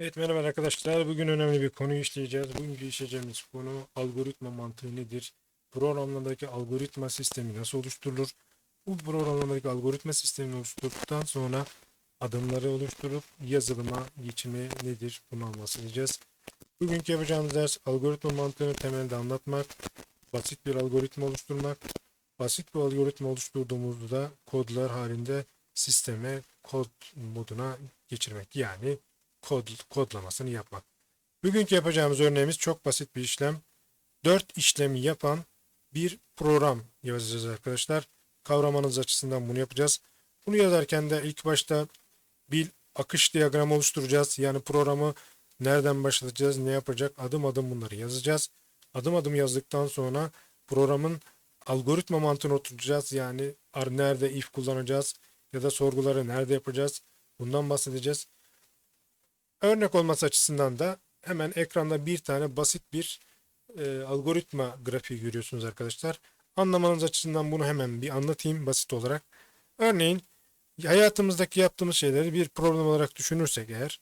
Evet merhaba arkadaşlar. Bugün önemli bir konuyu işleyeceğiz. Bugünkü işleyeceğimiz konu algoritma mantığı nedir? Programlardaki algoritma sistemi nasıl oluşturulur? Bu programlardaki algoritma sistemini oluşturduktan sonra adımları oluşturup yazılıma geçimi nedir? Bunu bahsedeceğiz. Bugünkü yapacağımız ders algoritma mantığını temelde anlatmak, basit bir algoritma oluşturmak, basit bir algoritma oluşturduğumuzda kodlar halinde sisteme kod moduna geçirmek. Yani kod, kodlamasını yapmak. Bugünkü yapacağımız örneğimiz çok basit bir işlem. 4 işlemi yapan bir program yazacağız arkadaşlar. Kavramanız açısından bunu yapacağız. Bunu yazarken de ilk başta bir akış diyagramı oluşturacağız. Yani programı nereden başlatacağız, ne yapacak adım adım bunları yazacağız. Adım adım yazdıktan sonra programın algoritma mantığını oturtacağız. Yani nerede if kullanacağız ya da sorguları nerede yapacağız. Bundan bahsedeceğiz. Örnek olması açısından da hemen ekranda bir tane basit bir e, algoritma grafiği görüyorsunuz arkadaşlar. Anlamanız açısından bunu hemen bir anlatayım basit olarak. Örneğin hayatımızdaki yaptığımız şeyleri bir problem olarak düşünürsek eğer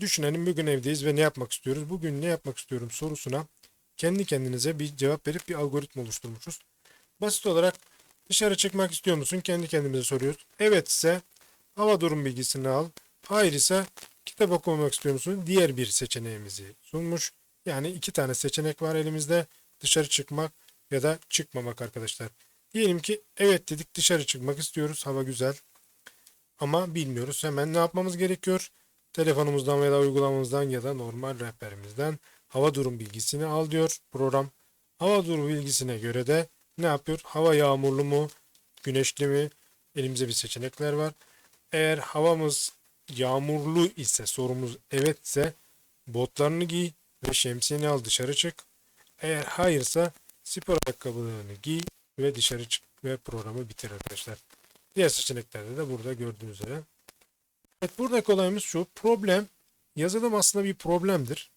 düşünelim bugün evdeyiz ve ne yapmak istiyoruz? Bugün ne yapmak istiyorum sorusuna kendi kendinize bir cevap verip bir algoritma oluşturmuşuz. Basit olarak dışarı çıkmak istiyor musun? Kendi kendimize soruyoruz. Evet ise hava durum bilgisini al. Hayır ise kitap okumak istiyor musun? Diğer bir seçeneğimizi sunmuş. Yani iki tane seçenek var elimizde. Dışarı çıkmak ya da çıkmamak arkadaşlar. Diyelim ki evet dedik dışarı çıkmak istiyoruz. Hava güzel. Ama bilmiyoruz. Hemen ne yapmamız gerekiyor? Telefonumuzdan ya da uygulamamızdan ya da normal rehberimizden hava durum bilgisini al diyor program. Hava durum bilgisine göre de ne yapıyor? Hava yağmurlu mu? Güneşli mi? Elimizde bir seçenekler var. Eğer havamız yağmurlu ise sorumuz evetse botlarını giy ve şemsiyeni al dışarı çık. Eğer hayırsa spor ayakkabılarını giy ve dışarı çık ve programı bitir arkadaşlar. Diğer seçeneklerde de burada gördüğünüz üzere. Evet buradaki olayımız şu. Problem yazılım aslında bir problemdir.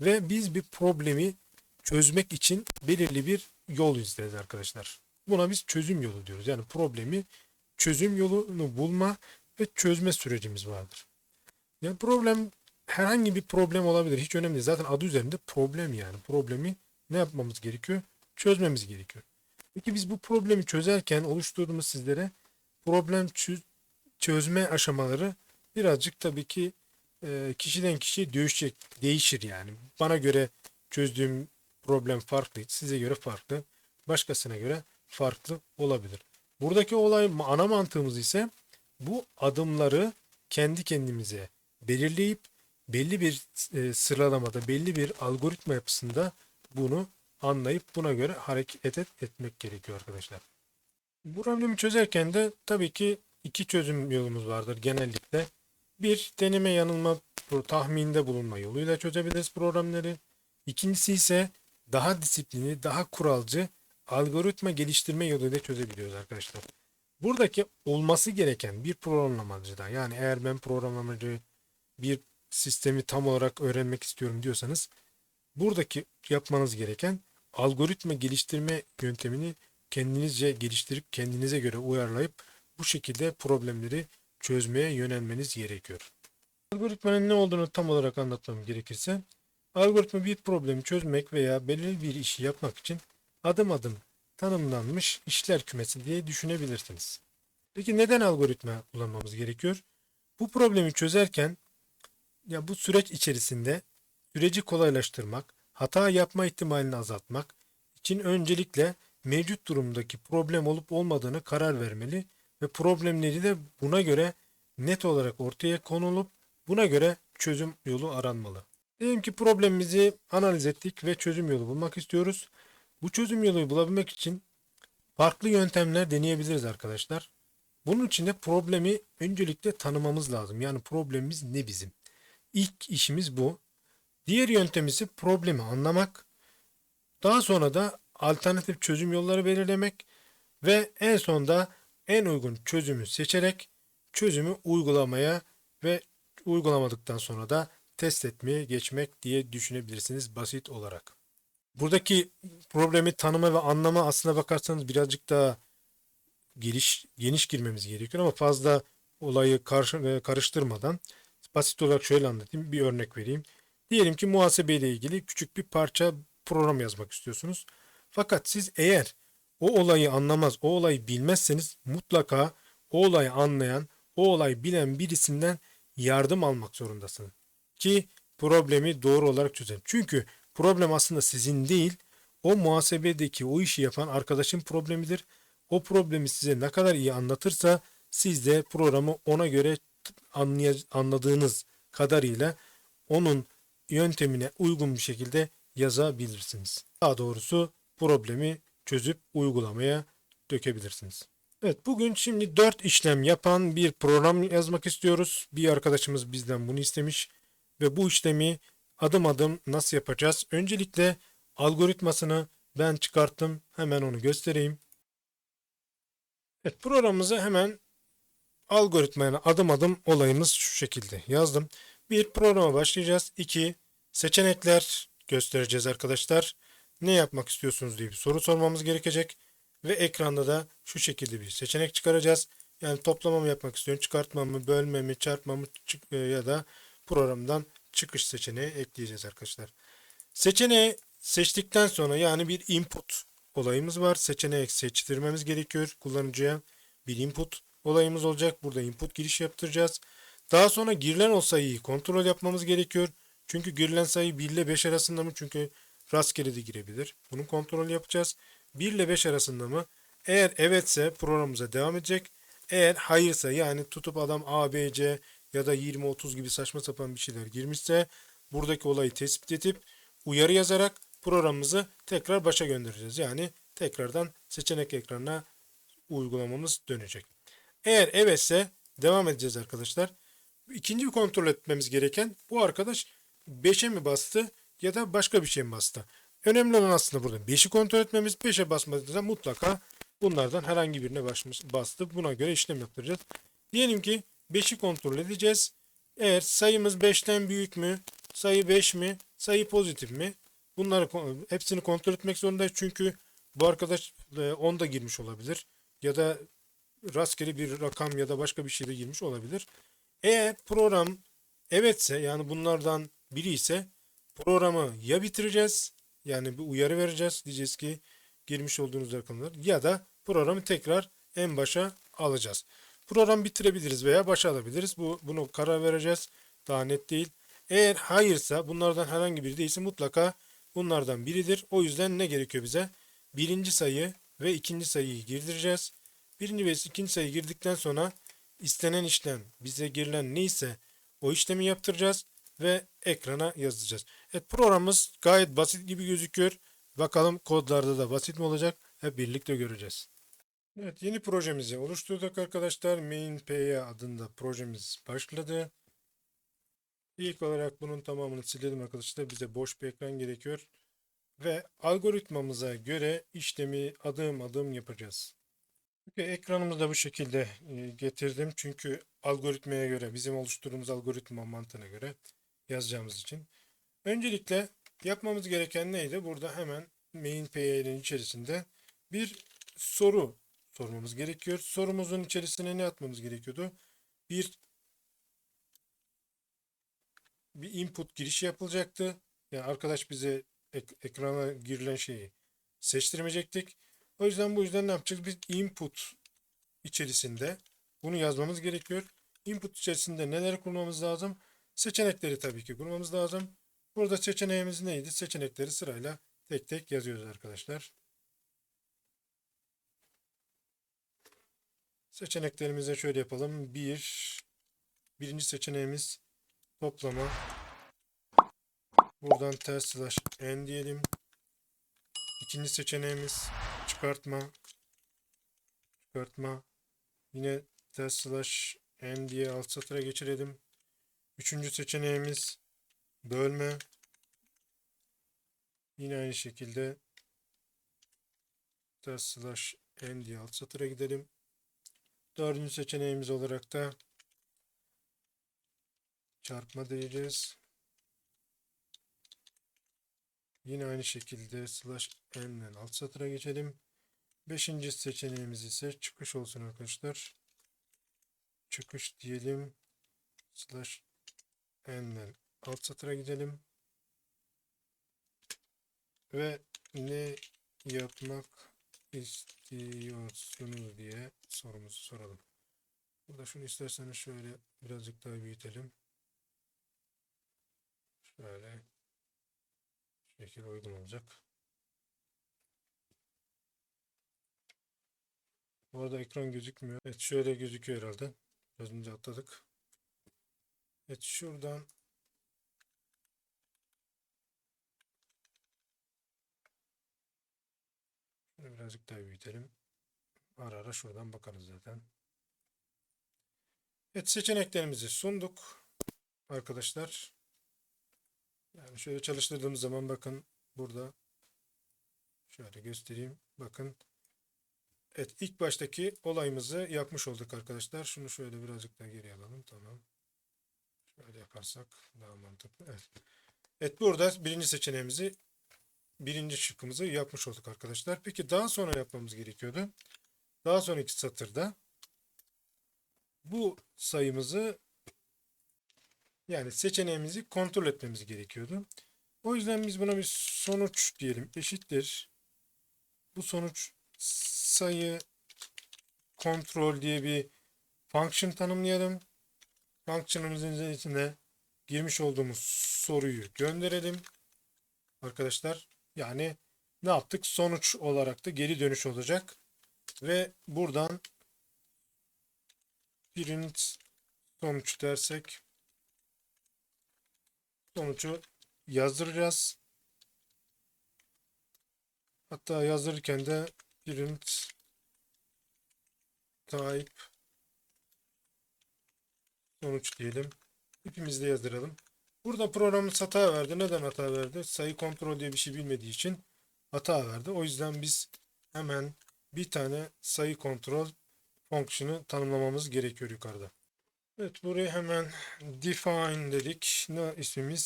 Ve biz bir problemi çözmek için belirli bir yol izleriz arkadaşlar. Buna biz çözüm yolu diyoruz. Yani problemi çözüm yolunu bulma ve çözme sürecimiz vardır. Yani problem herhangi bir problem olabilir. Hiç önemli değil. Zaten adı üzerinde problem yani. Problemi ne yapmamız gerekiyor? Çözmemiz gerekiyor. Peki biz bu problemi çözerken oluşturduğumuz sizlere problem çö- çözme aşamaları birazcık tabii ki e, kişiden kişiye değişecek, değişir yani. Bana göre çözdüğüm problem farklı, size göre farklı, başkasına göre farklı olabilir. Buradaki olay ana mantığımız ise bu adımları kendi kendimize belirleyip belli bir e, sıralamada, belli bir algoritma yapısında bunu anlayıp buna göre hareket et, etmek gerekiyor arkadaşlar. Bu problemi çözerken de tabii ki iki çözüm yolumuz vardır genellikle. Bir, deneme yanılma tahminde bulunma yoluyla çözebiliriz problemleri. İkincisi ise daha disiplinli, daha kuralcı algoritma geliştirme yoluyla çözebiliyoruz arkadaşlar. Buradaki olması gereken bir programlamacıda yani eğer ben programlamacı bir sistemi tam olarak öğrenmek istiyorum diyorsanız buradaki yapmanız gereken algoritma geliştirme yöntemini kendinizce geliştirip kendinize göre uyarlayıp bu şekilde problemleri çözmeye yönelmeniz gerekiyor. Algoritmanın ne olduğunu tam olarak anlatmam gerekirse algoritma bir problemi çözmek veya belirli bir işi yapmak için adım adım tanımlanmış işler kümesi diye düşünebilirsiniz. Peki neden algoritma kullanmamız gerekiyor? Bu problemi çözerken ya bu süreç içerisinde süreci kolaylaştırmak, hata yapma ihtimalini azaltmak için öncelikle mevcut durumdaki problem olup olmadığını karar vermeli ve problemleri de buna göre net olarak ortaya konulup buna göre çözüm yolu aranmalı. Diyelim ki problemimizi analiz ettik ve çözüm yolu bulmak istiyoruz. Bu çözüm yolu bulabilmek için farklı yöntemler deneyebiliriz arkadaşlar. Bunun için de problemi öncelikle tanımamız lazım. Yani problemimiz ne bizim? İlk işimiz bu. Diğer yöntem ise problemi anlamak. Daha sonra da alternatif çözüm yolları belirlemek ve en sonda en uygun çözümü seçerek çözümü uygulamaya ve uygulamadıktan sonra da test etmeye geçmek diye düşünebilirsiniz basit olarak. Buradaki problemi tanıma ve anlama aslına bakarsanız birazcık daha geniş, geniş girmemiz gerekiyor ama fazla olayı karşı- karıştırmadan basit olarak şöyle anlatayım. Bir örnek vereyim. Diyelim ki muhasebe ile ilgili küçük bir parça program yazmak istiyorsunuz. Fakat siz eğer o olayı anlamaz, o olayı bilmezseniz mutlaka o olayı anlayan, o olayı bilen birisinden yardım almak zorundasınız. Ki problemi doğru olarak çözelim. Çünkü problem aslında sizin değil, o muhasebedeki o işi yapan arkadaşın problemidir. O problemi size ne kadar iyi anlatırsa siz de programı ona göre anladığınız kadarıyla onun yöntemine uygun bir şekilde yazabilirsiniz. Daha doğrusu problemi çözüp uygulamaya dökebilirsiniz. Evet bugün şimdi 4 işlem yapan bir program yazmak istiyoruz. Bir arkadaşımız bizden bunu istemiş ve bu işlemi adım adım nasıl yapacağız? Öncelikle algoritmasını ben çıkarttım. Hemen onu göstereyim. Evet programımızı hemen algoritmaya adım adım olayımız şu şekilde yazdım. Bir programa başlayacağız. 2 seçenekler göstereceğiz arkadaşlar. Ne yapmak istiyorsunuz diye bir soru sormamız gerekecek. Ve ekranda da şu şekilde bir seçenek çıkaracağız. Yani toplama mı yapmak istiyorum, çıkartma mı, bölme mi, çarpma mı e, ya da programdan çıkış seçeneği ekleyeceğiz arkadaşlar. Seçeneği seçtikten sonra yani bir input olayımız var. Seçeneği seçtirmemiz gerekiyor kullanıcıya. Bir input olayımız olacak. Burada input giriş yaptıracağız. Daha sonra girilen o sayıyı kontrol yapmamız gerekiyor. Çünkü girilen sayı 1 ile 5 arasında mı? Çünkü rastgele de girebilir. Bunun kontrolü yapacağız. 1 ile 5 arasında mı? Eğer evetse programımıza devam edecek. Eğer hayırsa yani tutup adam A, B, C ya da 20, 30 gibi saçma sapan bir şeyler girmişse buradaki olayı tespit edip uyarı yazarak programımızı tekrar başa göndereceğiz. Yani tekrardan seçenek ekranına uygulamamız dönecek. Eğer evetse devam edeceğiz arkadaşlar. İkinci bir kontrol etmemiz gereken bu arkadaş 5'e mi bastı ya da başka bir şey mi bastı? Önemli olan aslında burada 5'i kontrol etmemiz. 5'e basmadıysa mutlaka bunlardan herhangi birine basmış, bastı. Buna göre işlem yaptıracağız. Diyelim ki 5'i kontrol edeceğiz. Eğer sayımız 5'ten büyük mü? Sayı 5 mi? Sayı pozitif mi? Bunları hepsini kontrol etmek zorundayız. Çünkü bu arkadaş 10 da girmiş olabilir. Ya da rastgele bir rakam ya da başka bir şey de girmiş olabilir. Eğer program evetse yani bunlardan biri ise programı ya bitireceğiz yani bir uyarı vereceğiz. Diyeceğiz ki girmiş olduğunuz rakamlar ya da programı tekrar en başa alacağız. Program bitirebiliriz veya başa alabiliriz. Bu bunu karar vereceğiz. Daha net değil. Eğer hayırsa bunlardan herhangi biri değilse mutlaka bunlardan biridir. O yüzden ne gerekiyor bize? Birinci sayı ve ikinci sayıyı girdireceğiz. Birinci ve ikinci sayı girdikten sonra istenen işlem bize girilen neyse o işlemi yaptıracağız ve ekrana yazacağız. Evet programımız gayet basit gibi gözüküyor. Bakalım kodlarda da basit mi olacak? Hep birlikte göreceğiz. Evet yeni projemizi oluşturduk arkadaşlar. MainPy adında projemiz başladı. İlk olarak bunun tamamını silelim arkadaşlar. Bize boş bir ekran gerekiyor. Ve algoritmamıza göre işlemi adım adım yapacağız. Okay, ekranımızı da bu şekilde e, getirdim. Çünkü algoritmaya göre, bizim oluşturduğumuz algoritma mantığına göre yazacağımız için. Öncelikle yapmamız gereken neydi? Burada hemen main.py'nin içerisinde bir soru sormamız gerekiyor. Sorumuzun içerisine ne atmamız gerekiyordu? Bir bir input girişi yapılacaktı. Yani arkadaş bize ek- ekrana girilen şeyi seçtirmeyecektik. O yüzden bu yüzden ne yapacağız? Biz input içerisinde bunu yazmamız gerekiyor. Input içerisinde neler kurmamız lazım? Seçenekleri tabii ki kurmamız lazım. Burada seçeneğimiz neydi? Seçenekleri sırayla tek tek yazıyoruz arkadaşlar. Seçeneklerimize şöyle yapalım. Bir, birinci seçeneğimiz toplama. Buradan ters slash n diyelim. İkinci seçeneğimiz çıkartma. Çıkartma. Yine ters slash n diye alt satıra geçirelim. Üçüncü seçeneğimiz bölme. Yine aynı şekilde ters slash n diye alt satıra gidelim. Dördüncü seçeneğimiz olarak da çarpma diyeceğiz. Yine aynı şekilde slash n'den alt satıra geçelim. Beşinci seçeneğimiz ise çıkış olsun arkadaşlar. Çıkış diyelim. Slash N'den alt satıra gidelim. Ve ne yapmak istiyorsunuz diye sorumuzu soralım. Burada şunu isterseniz şöyle birazcık daha büyütelim. Şöyle şekil uygun olacak. Bu arada ekran gözükmüyor. Evet şöyle gözüküyor herhalde. Biraz önce atladık. Evet şuradan Birazcık daha büyütelim. Ara ara şuradan bakarız zaten. Evet seçeneklerimizi sunduk. Arkadaşlar. Yani şöyle çalıştırdığımız zaman bakın burada şöyle göstereyim. Bakın. Evet ilk baştaki olayımızı yapmış olduk arkadaşlar. Şunu şöyle birazcık daha geri alalım. Tamam. Şöyle yaparsak daha mantıklı. Evet. Evet burada birinci seçeneğimizi birinci şıkkımızı yapmış olduk arkadaşlar. Peki daha sonra yapmamız gerekiyordu. Daha sonraki satırda bu sayımızı yani seçeneğimizi kontrol etmemiz gerekiyordu. O yüzden biz buna bir sonuç diyelim eşittir. Bu sonuç sayı kontrol diye bir function tanımlayalım. Function'ımızın içine girmiş olduğumuz soruyu gönderelim. Arkadaşlar yani ne yaptık? Sonuç olarak da geri dönüş olacak. Ve buradan print sonuç dersek sonucu yazdıracağız. Hatta yazdırırken de print type sonuç diyelim. Hepimiz de yazdıralım. Burada programımız hata verdi. Neden hata verdi? Sayı kontrol diye bir şey bilmediği için hata verdi. O yüzden biz hemen bir tane sayı kontrol fonksiyonu tanımlamamız gerekiyor yukarıda. Evet buraya hemen define dedik. Ne ismimiz?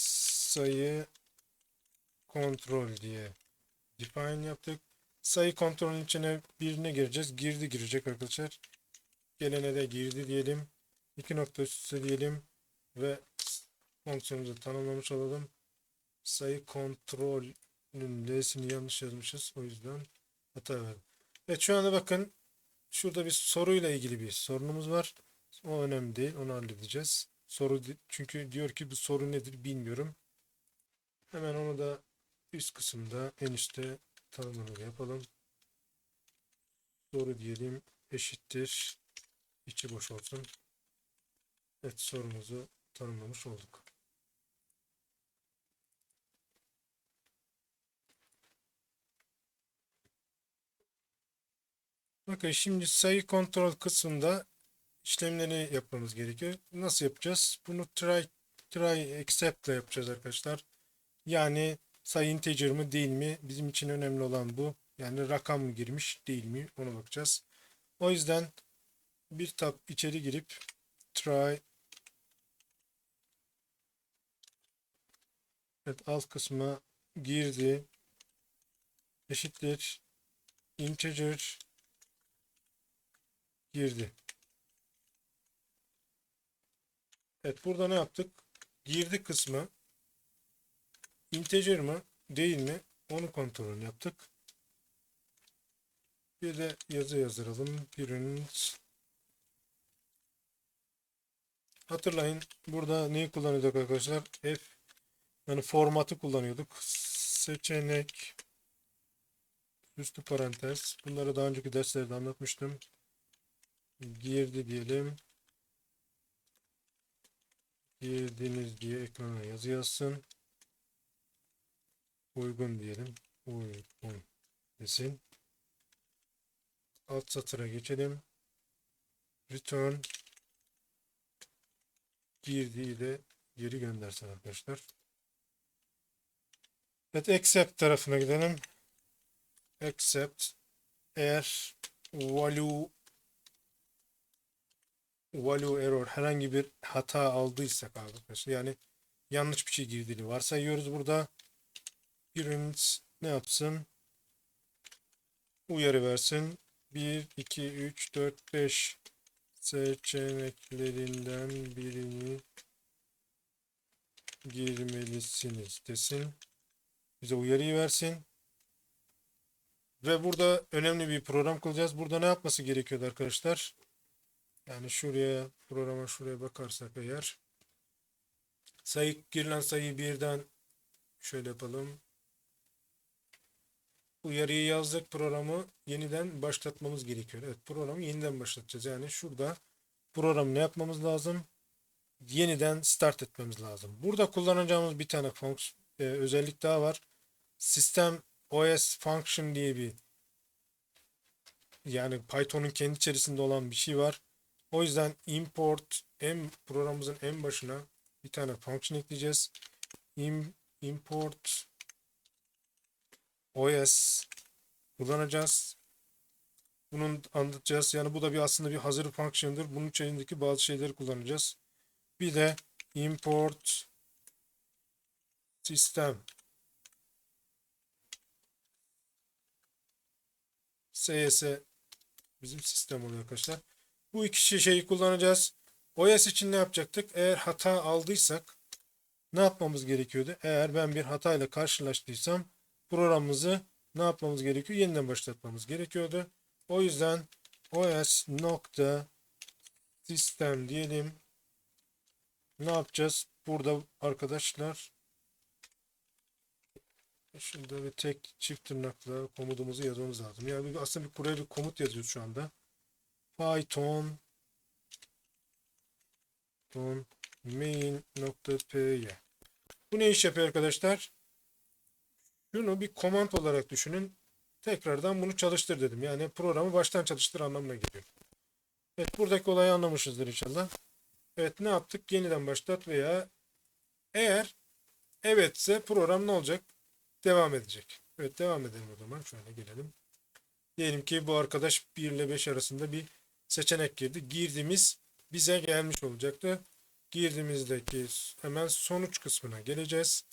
Sayı kontrol diye define yaptık. Sayı kontrolün içine birine gireceğiz. Girdi girecek arkadaşlar. Gelene de girdi diyelim. İki nokta üstü diyelim. Ve fonksiyonumuzu tanımlamış olalım. Sayı kontrolün L'sini yanlış yazmışız. O yüzden hata verdim. Evet şu anda bakın şurada bir soruyla ilgili bir sorunumuz var. O önemli değil. Onu halledeceğiz. Soru çünkü diyor ki bu soru nedir bilmiyorum. Hemen onu da üst kısımda en üstte tanımını yapalım. Soru diyelim eşittir. içi boş olsun. Evet sorumuzu tanımlamış olduk. Bakın şimdi sayı kontrol kısmında işlemleri yapmamız gerekiyor. Nasıl yapacağız? Bunu try, try accept ile yapacağız arkadaşlar. Yani sayı integer mi değil mi? Bizim için önemli olan bu. Yani rakam mı girmiş değil mi? Ona bakacağız. O yüzden bir tab içeri girip try Evet alt kısma girdi eşittir integer girdi. Evet burada ne yaptık? Girdi kısmı integer mi değil mi onu kontrol yaptık. Bir de yazı yazdıralım. Print Hatırlayın burada neyi kullanıyorduk arkadaşlar? F yani formatı kullanıyorduk. Seçenek üstü parantez. Bunları daha önceki derslerde anlatmıştım girdi diyelim. Girdiniz diye ekrana yazı yazsın. Uygun diyelim. Uygun desin. Alt satıra geçelim. Return girdiği de geri göndersin arkadaşlar. Evet accept tarafına gidelim. Accept eğer value value error herhangi bir hata aldıysak arkadaşlar yani yanlış bir şey girdiğini varsayıyoruz burada. Print ne yapsın? Uyarı versin. 1, 2, 3, 4, 5 seçeneklerinden birini girmelisiniz desin. Bize uyarıyı versin. Ve burada önemli bir program kuracağız. Burada ne yapması gerekiyordu arkadaşlar? Yani şuraya programa şuraya bakarsak eğer sayı girilen sayıyı birden şöyle yapalım. Uyarıyı yazdık programı yeniden başlatmamız gerekiyor. Evet programı yeniden başlatacağız. Yani şurada programı ne yapmamız lazım? Yeniden start etmemiz lazım. Burada kullanacağımız bir tane fonksiyon e, özellik daha var. Sistem OS function diye bir yani Python'un kendi içerisinde olan bir şey var. O yüzden import en programımızın en başına bir tane function ekleyeceğiz. Im, import OS kullanacağız. Bunun anlatacağız. Yani bu da bir aslında bir hazır function'dır. Bunun içerisindeki bazı şeyleri kullanacağız. Bir de import sistem CS bizim sistem oluyor arkadaşlar. Bu iki şey- şeyi kullanacağız. OS için ne yapacaktık? Eğer hata aldıysak ne yapmamız gerekiyordu? Eğer ben bir hatayla karşılaştıysam programımızı ne yapmamız gerekiyor? Yeniden başlatmamız gerekiyordu. O yüzden OS nokta sistem diyelim. Ne yapacağız? Burada arkadaşlar şurada bir tek çift tırnakla komutumuzu yazmamız lazım. Yani aslında bir buraya bir komut yazıyoruz şu anda. Python Python main.py Bu ne iş yapıyor arkadaşlar? Şunu bir komand olarak düşünün. Tekrardan bunu çalıştır dedim. Yani programı baştan çalıştır anlamına geliyor. Evet buradaki olayı anlamışızdır inşallah. Evet ne yaptık? Yeniden başlat veya eğer evetse program ne olacak? Devam edecek. Evet devam edelim o zaman. Şöyle gelelim. Diyelim ki bu arkadaş 1 ile 5 arasında bir seçenek girdi. Girdiğimiz bize gelmiş olacaktı. Girdiğimizdeki hemen sonuç kısmına geleceğiz.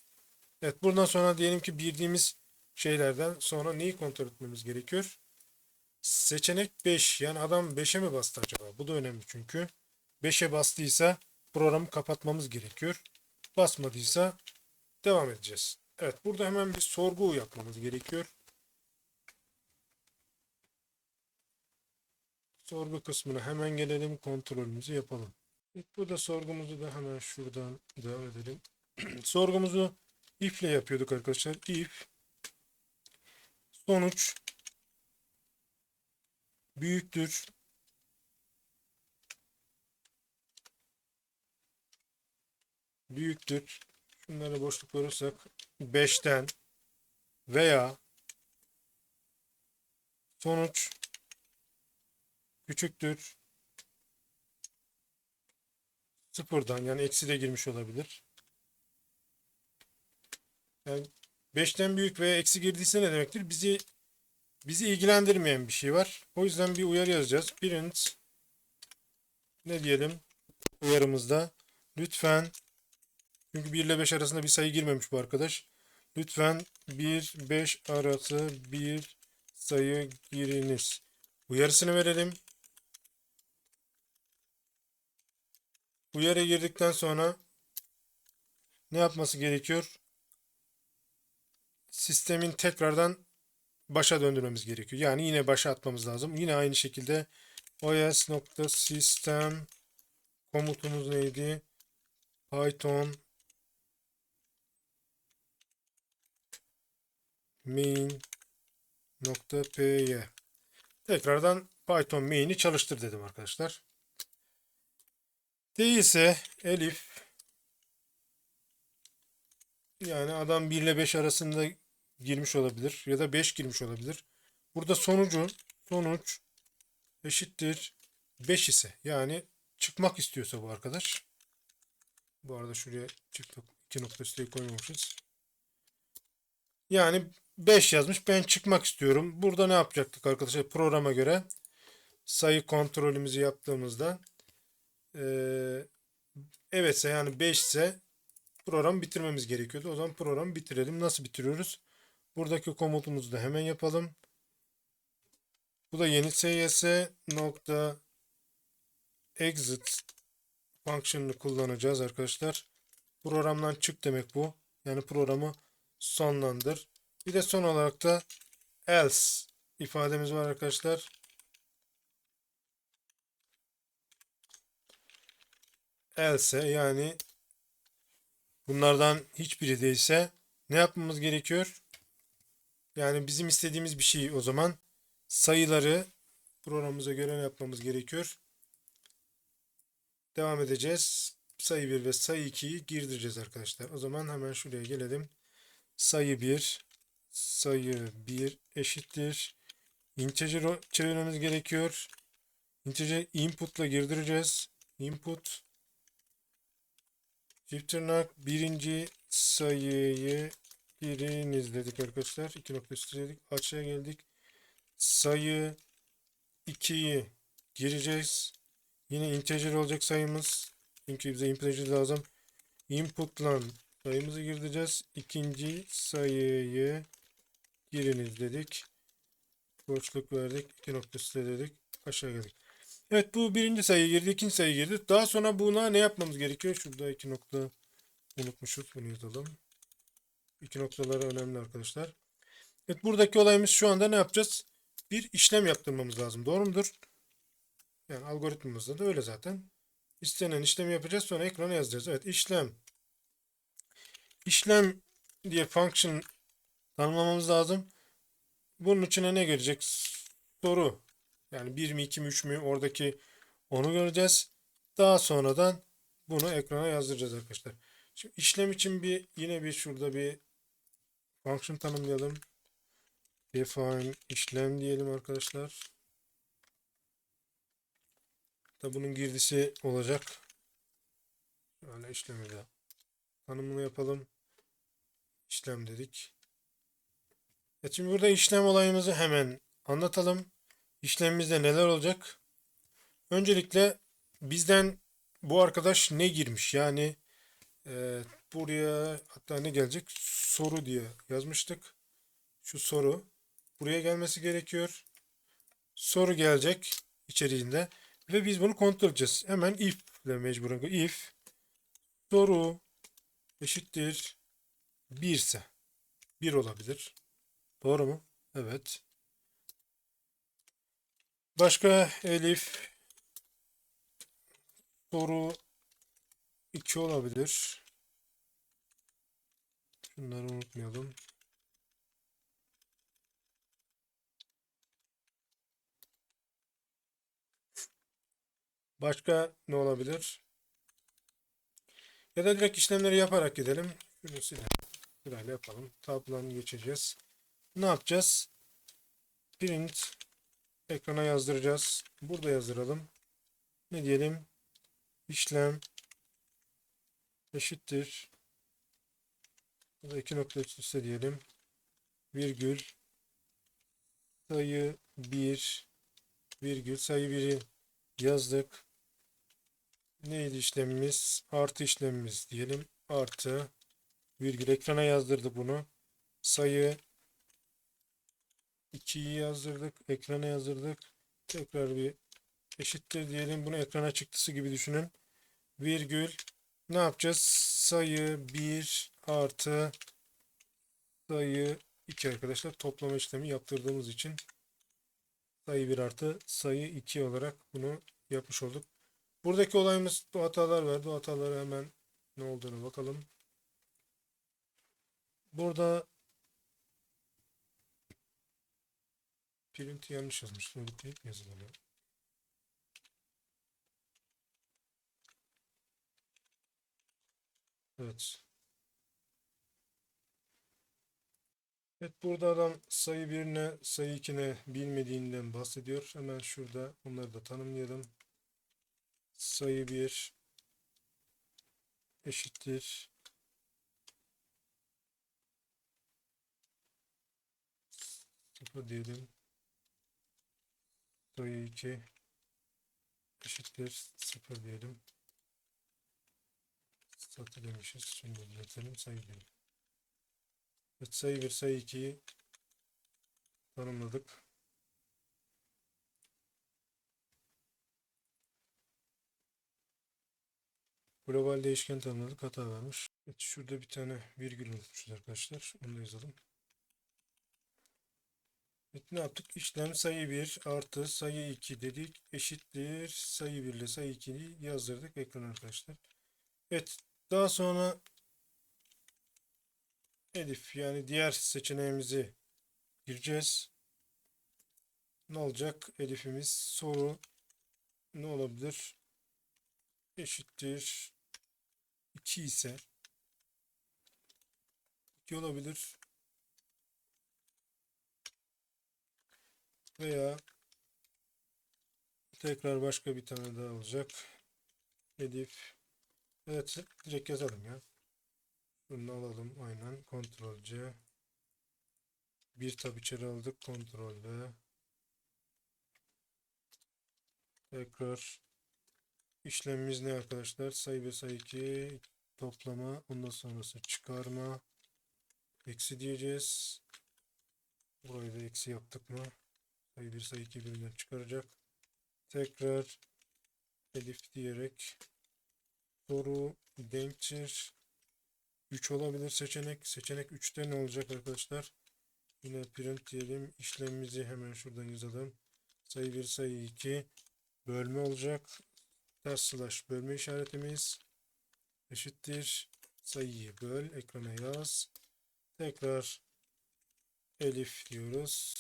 Evet buradan sonra diyelim ki bildiğimiz şeylerden sonra neyi kontrol etmemiz gerekiyor? Seçenek 5. Yani adam 5'e mi bastı acaba? Bu da önemli çünkü. 5'e bastıysa programı kapatmamız gerekiyor. Basmadıysa devam edeceğiz. Evet burada hemen bir sorgu yapmamız gerekiyor. Sorgu kısmına hemen gelelim. Kontrolümüzü yapalım. Evet, burada sorgumuzu da hemen şuradan devam edelim. Sorgumuzu if ile yapıyorduk arkadaşlar. If sonuç büyüktür büyüktür. Şunlara boşluk verirsek 5'ten veya sonuç küçüktür sıfırdan yani eksi de girmiş olabilir. Yani 5'ten büyük veya eksi girdiyse ne demektir? Bizi bizi ilgilendirmeyen bir şey var. O yüzden bir uyarı yazacağız. Print ne diyelim uyarımızda lütfen çünkü 1 ile 5 arasında bir sayı girmemiş bu arkadaş. Lütfen 1-5 arası bir sayı giriniz. Uyarısını verelim. Uyarı girdikten sonra ne yapması gerekiyor? Sistemin tekrardan başa döndürmemiz gerekiyor. Yani yine başa atmamız lazım. Yine aynı şekilde os.system komutumuz neydi? Python main.py Tekrardan Python main'i çalıştır dedim arkadaşlar. Değilse Elif yani adam 1 ile 5 arasında girmiş olabilir ya da 5 girmiş olabilir. Burada sonucu sonuç eşittir 5 ise yani çıkmak istiyorsa bu arkadaş. Bu arada şuraya çift iki nokta üstelik koymamışız. Yani 5 yazmış. Ben çıkmak istiyorum. Burada ne yapacaktık arkadaşlar? Programa göre sayı kontrolümüzü yaptığımızda ee, evetse yani 5 ise program bitirmemiz gerekiyordu. O zaman programı bitirelim. Nasıl bitiriyoruz? Buradaki komutumuzu da hemen yapalım. Bu da yeni cs nokta exit function'ını kullanacağız arkadaşlar. Programdan çık demek bu. Yani programı sonlandır. Bir de son olarak da else ifademiz var arkadaşlar. Else yani bunlardan hiçbiri değilse ne yapmamız gerekiyor? Yani bizim istediğimiz bir şey o zaman sayıları programımıza göre ne yapmamız gerekiyor? Devam edeceğiz. Sayı 1 ve sayı 2'yi girdireceğiz arkadaşlar. O zaman hemen şuraya gelelim. Sayı 1 sayı 1 eşittir. Integer çevirmemiz gerekiyor. Integer input'la girdireceğiz. Input çift birinci sayıyı giriniz dedik arkadaşlar. İki nokta üstü dedik. Açığa geldik. Sayı 2'yi gireceğiz. Yine integer olacak sayımız. Çünkü bize integer lazım. Input'la sayımızı gireceğiz. İkinci sayıyı giriniz dedik. Boşluk verdik. İki nokta üstü dedik. Aşağı geldik. Evet bu birinci sayı girdi. ikinci sayı girdi. Daha sonra buna ne yapmamız gerekiyor? Şurada iki nokta unutmuşuz. Bunu yazalım. İki noktaları önemli arkadaşlar. Evet buradaki olayımız şu anda ne yapacağız? Bir işlem yaptırmamız lazım. Doğru mudur? Yani algoritmamızda da öyle zaten. İstenen işlemi yapacağız sonra ekrana yazacağız. Evet işlem. İşlem diye function tanımlamamız lazım. Bunun içine ne gelecek? Soru. Yani 1 mi 2 mi 3 mü oradaki onu göreceğiz. Daha sonradan bunu ekrana yazdıracağız arkadaşlar. Şimdi işlem için bir yine bir şurada bir function tanımlayalım. Define işlem diyelim arkadaşlar. Da bunun girdisi olacak. Şöyle işlemi de tanımını yapalım. İşlem dedik. Evet, şimdi burada işlem olayımızı hemen anlatalım. İşlemimizde neler olacak? Öncelikle bizden bu arkadaş ne girmiş? Yani e, buraya hatta ne gelecek? Soru diye yazmıştık. Şu soru. Buraya gelmesi gerekiyor. Soru gelecek içeriğinde. Ve biz bunu kontrol edeceğiz. Hemen if ile mecburen. If soru eşittir 1 ise 1 olabilir. Doğru mu? Evet. Başka elif soru 2 olabilir. Şunları unutmayalım. Başka ne olabilir? Ya da direkt işlemleri yaparak gidelim. Şunu silelim. Sırayla yapalım. Tablodan geçeceğiz. Ne yapacağız? Print ekrana yazdıracağız. Burada yazdıralım. Ne diyelim? İşlem eşittir. Üst üste diyelim. Virgül sayı 1 virgül sayı 1'i yazdık. Neydi işlemimiz? Artı işlemimiz diyelim. Artı virgül ekrana yazdırdı bunu. Sayı 2'yi yazdırdık. Ekrana yazdırdık. Tekrar bir eşittir diyelim. Bunu ekrana çıktısı gibi düşünün. Virgül ne yapacağız? Sayı 1 artı sayı 2 arkadaşlar. Toplama işlemi yaptırdığımız için sayı 1 artı sayı 2 olarak bunu yapmış olduk. Buradaki olayımız bu hatalar verdi. O hataları hemen ne olduğunu bakalım. Burada print yanlış yazmış. Unutmayıp yazalım. ya. Evet. Evet burada adam sayı 1'ine sayı 2'ne bilmediğinden bahsediyor. Hemen şurada onları da tanımlayalım. Sayı 1 eşittir. Sıfır diyelim. Sayı 2 eşittir. Sıfır diyelim. Satı demişiz. Şimdi düzeltelim. Sayı 1. Evet, sayı 1, sayı 2'yi tanımladık. Global değişken tanımladık. Hata vermiş. Evet, şurada bir tane virgül unutmuşuz arkadaşlar. Onu da yazalım. Ne yaptık? İşlem sayı 1 artı sayı 2 dedik. Eşittir sayı 1 ile sayı 2'yi yazdırdık ekran arkadaşlar. Evet. Daha sonra Elif yani diğer seçeneğimizi gireceğiz. Ne olacak? Elif'imiz soru ne olabilir? Eşittir 2 ise 2 olabilir. Veya tekrar başka bir tane daha olacak. Elif. Evet direkt yazalım ya. Bunu alalım aynen. Ctrl C. Bir tab içeri aldık. Ctrl V. Tekrar işlemimiz ne arkadaşlar? Sayı ve sayı 2 toplama. Ondan sonrası çıkarma. Eksi diyeceğiz. Burayı da eksi yaptık mı? Sayı 1 sayı 2 birbirinden çıkaracak. Tekrar elif diyerek soru denktir. 3 olabilir seçenek. Seçenek 3'te ne olacak arkadaşlar? Yine print diyelim. İşlemimizi hemen şuradan yazalım. Sayı 1 sayı 2 bölme olacak. Ters slash bölme işaretimiz eşittir. Sayıyı böl. Ekrana yaz. Tekrar elif diyoruz.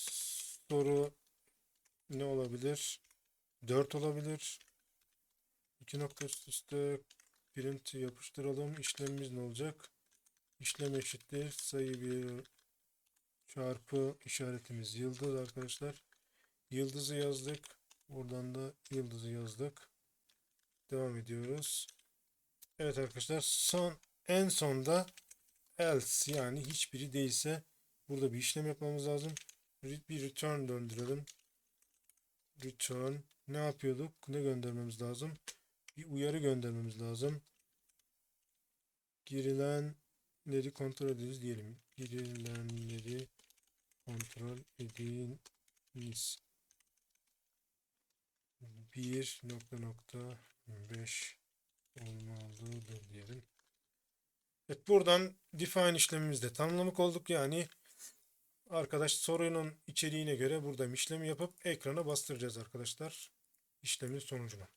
Soru ne olabilir? 4 olabilir. 2 nokta üst üste print yapıştıralım. İşlemimiz ne olacak? İşlem eşittir. Sayı 1 çarpı işaretimiz yıldız arkadaşlar. Yıldızı yazdık. Buradan da yıldızı yazdık. Devam ediyoruz. Evet arkadaşlar son en sonda else yani hiçbiri değilse burada bir işlem yapmamız lazım. Bir return döndürelim. Return ne yapıyorduk? Ne göndermemiz lazım? Bir uyarı göndermemiz lazım. Girilenleri kontrol ediniz diyelim. Girilenleri kontrol ediniz. 1 nokta nokta 5 olmalıdır diyelim. Evet buradan define işlemimizde tamamlamak olduk yani arkadaş sorunun içeriğine göre burada işlemi yapıp ekrana bastıracağız arkadaşlar işlemin sonucunu.